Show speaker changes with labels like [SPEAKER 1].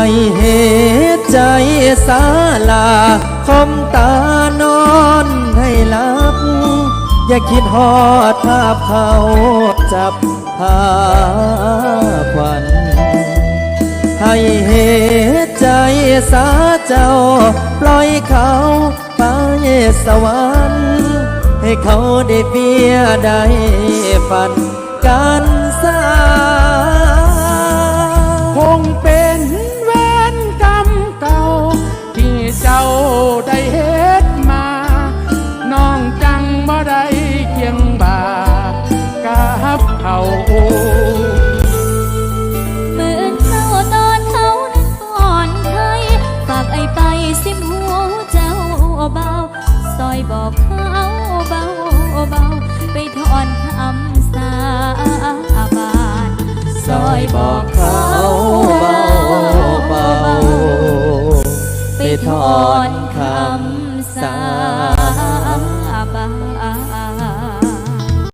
[SPEAKER 1] ให้เหตุใจสาลาคมตานอนให้หลับ อย่าคิดหอดภาพเขาจับพาควันให้เหตุใจสาเจ้า ปล่อยเขาไปสวรรค์ ให้เขาได้เบียได้ฝันกันสา
[SPEAKER 2] เคียงบ่ากับเขา
[SPEAKER 3] เหมือนเจ้าตอนเขานั้นก่อนเคยฝากไอไปสิมหูเจ้าเบาซอยบอกเขาเบาเบาไปถอนคำสาบานซอยบอกเขา
[SPEAKER 1] เบาเบา
[SPEAKER 3] ไปถอนคำสา